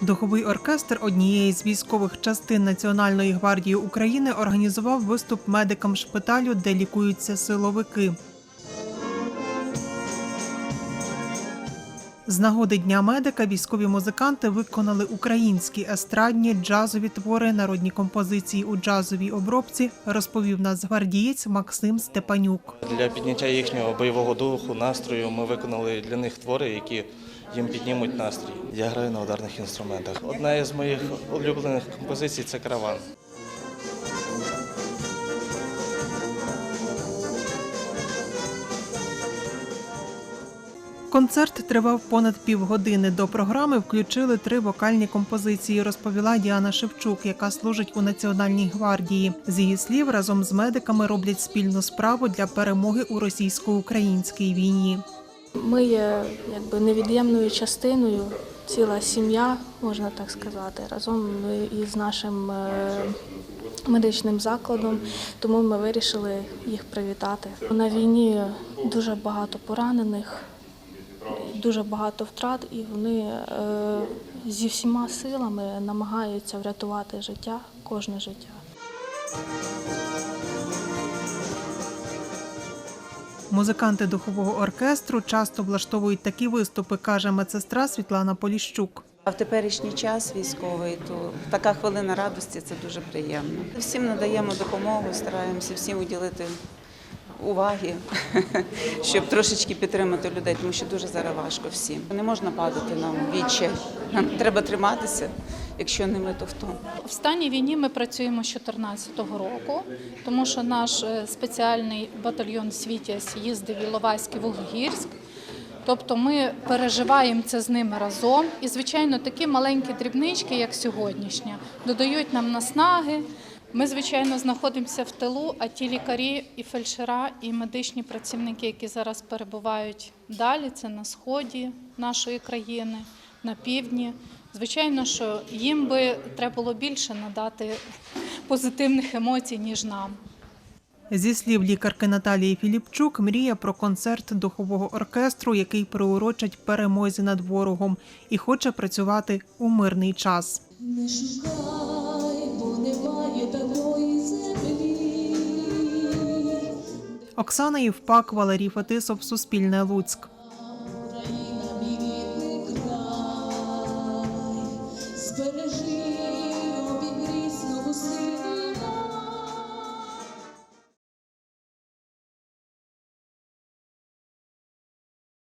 Духовий оркестр однієї з військових частин Національної гвардії України організував виступ медикам шпиталю, де лікуються силовики. З нагоди Дня медика військові музиканти виконали українські естрадні джазові твори, народні композиції у джазовій обробці, розповів нацгвардієць Максим Степанюк. Для підняття їхнього бойового духу, настрою ми виконали для них твори, які їм піднімуть настрій. Я граю на ударних інструментах. Одна із моїх улюблених композицій це караван. Концерт тривав понад півгодини. До програми включили три вокальні композиції, розповіла Діана Шевчук, яка служить у Національній гвардії. З її слів, разом з медиками роблять спільну справу для перемоги у російсько-українській війні. Ми є якби невід'ємною частиною, ціла сім'я, можна так сказати, разом із нашим е, медичним закладом. Тому ми вирішили їх привітати. На війні дуже багато поранених, дуже багато втрат, і вони е, зі всіма силами намагаються врятувати життя, кожне життя. Музиканти духового оркестру часто влаштовують такі виступи, каже медсестра Світлана Поліщук. А в теперішній час військовий, то така хвилина радості це дуже приємно. Всім надаємо допомогу, стараємося всім уділити уваги, щоб трошечки підтримати людей, тому що дуже зараз важко всім. Не можна падати нам відчай. Нам треба триматися. Якщо не ми, то хто? В стані війні ми працюємо з 2014 року, тому що наш е, спеціальний батальйон Світязь їздив в Іловайськ і Вуглегірськ. Тобто ми переживаємо це з ними разом. І, звичайно, такі маленькі дрібнички, як сьогоднішня, додають нам наснаги. Ми, звичайно, знаходимося в тилу, а ті лікарі, і фельдшера, і медичні працівники, які зараз перебувають далі, це на сході нашої країни, на півдні. Звичайно, що їм би треба було більше надати позитивних емоцій, ніж нам. Зі слів лікарки Наталії Філіпчук, мріє про концерт духового оркестру, який приурочать перемозі над ворогом, і хоче працювати у мирний час. Оксана Євпак, Валерій Фетисов, Суспільне Луцьк. Україна.